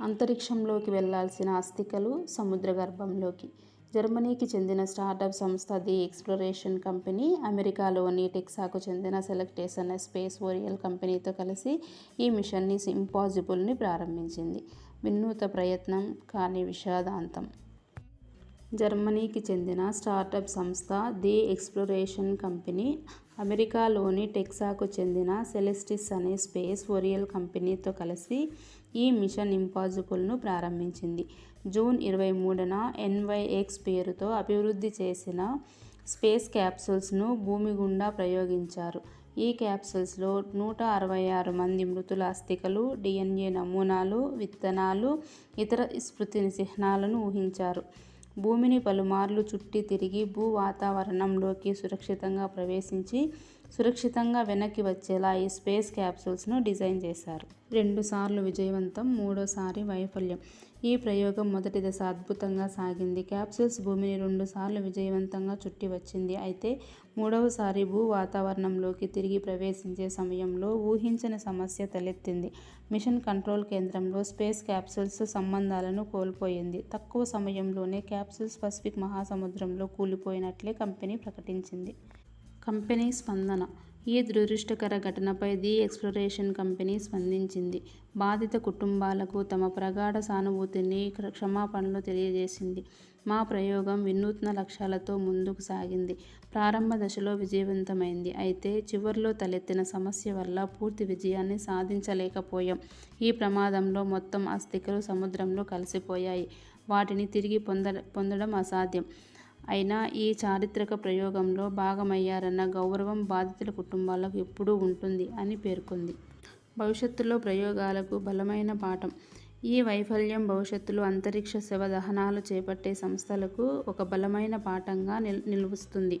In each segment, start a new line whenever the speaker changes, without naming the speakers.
అంతరిక్షంలోకి వెళ్ళాల్సిన అస్థికలు సముద్ర గర్భంలోకి జర్మనీకి చెందిన స్టార్టప్ సంస్థ ది ఎక్స్ప్లోరేషన్ కంపెనీ అమెరికాలోని టెక్సాకు చెందిన సెలెక్టేషన్ స్పేస్ ఓరియల్ కంపెనీతో కలిసి ఈ మిషన్ని ఇంపాజిబుల్ని ప్రారంభించింది. వినూత ప్రయత్నం కానీ విషాదాంతం. జర్మనీకి చెందిన స్టార్టప్ సంస్థ ది ఎక్స్ప్లోరేషన్ కంపెనీ అమెరికాలోని టెక్సాకు చెందిన సెలెస్టిస్ అనే స్పేస్ ఒరియల్ కంపెనీతో కలిసి ఈ మిషన్ ఇంపాజిబుల్ను ప్రారంభించింది. జూన్ ఇరవై మూడున ఎన్వైఎక్స్ పేరుతో అభివృద్ధి చేసిన స్పేస్ క్యాప్సూల్స్ను భూమి గుండా ప్రయోగించారు. ఈ క్యాప్సూల్స్లో నూట అరవై ఆరు మంది మృతుల అస్థికలు, డిఎన్ఎ నమూనాలు, విత్తనాలు, ఇతర స్మృతి చిహ్నాలను ఊహించారు. భూమిని పలుమార్లు చుట్టి తిరిగి భూ వాతావరణంలోకి సురక్షితంగా ప్రవేశించి, సురక్షితంగా వెనక్కి వచ్చేలా ఈ స్పేస్ క్యాప్సూల్స్ను డిజైన్ చేశారు. రెండుసార్లు విజయవంతం మూడోసారి వైఫల్యం ఈ ప్రయోగం మొదటి దశ అద్భుతంగా సాగింది. క్యాప్సూల్స్ భూమిని రెండు సార్లు విజయవంతంగా చుట్టి వచ్చింది. అయితే మూడవసారి భూ వాతావరణంలోకి తిరిగి ప్రవేశించే సమయంలో ఊహించని సమస్య తలెత్తింది. మిషన్ కంట్రోల్ కేంద్రంలో స్పేస్ క్యాప్సూల్స్ సంబంధాలను కోల్పోయింది. తక్కువ సమయంలోనే క్యాప్సూల్స్ పసిఫిక్ మహాసముద్రంలో కూలిపోయినట్లే కంపెనీ ప్రకటించింది. కంపెనీ స్పందన ఈ దురదృష్టకర ఘటనపై ది ఎక్స్ప్లోరేషన్ కంపెనీ స్పందించింది. బాధిత కుటుంబాలకు తమ ప్రగాఢ సానుభూతిని, క్షమాపణలు తెలియజేసింది. మా ప్రయోగం వినూత్న లక్ష్యాలతో ముందుకు సాగింది. ప్రారంభ దశలో విజయవంతమైంది. అయితే చివర్లో తలెత్తిన సమస్య వల్ల పూర్తి విజయాన్ని సాధించలేకపోయాం. ఈ ప్రమాదంలో మొత్తం అస్థికలు సముద్రంలో కలిసిపోయాయి. వాటిని తిరిగి పొందడం అసాధ్యం. అయినా ఈ చారిత్రక ప్రయోగంలో భాగమయ్యారన్న గౌరవం బాధితుల కుటుంబాలకు ఎప్పుడూ ఉంటుంది'' అని పేర్కొంది. భవిష్యత్తులో ప్రయోగాలకు బలమైన పాఠం ఈ వైఫల్యం భవిష్యత్తులో అంతరిక్ష శవ దహనాలు చేపట్టే సంస్థలకు ఒక బలమైన పాఠంగా నిల్ నిలుస్తుంది.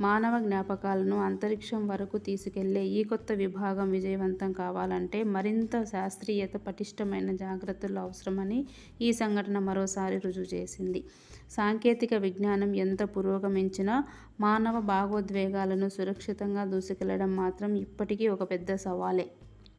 మానవ జ్ఞాపకాలను అంతరిక్షం వరకు తీసుకెళ్ళే ఈ కొత్త విభాగం విజయవంతం కావాలంటే మరింత శాస్త్రీయత, పటిష్టమైన జాగ్రత్తలు అవసరమని ఈ సంఘటన మరోసారి రుజువు చేసింది. సాంకేతిక విజ్ఞానం ఎంత పురోగమించినా మానవ భావోద్వేగాలను సురక్షితంగా దూసుకెళ్ళడం మాత్రం ఇప్పటికీ ఒక పెద్ద సవాలే.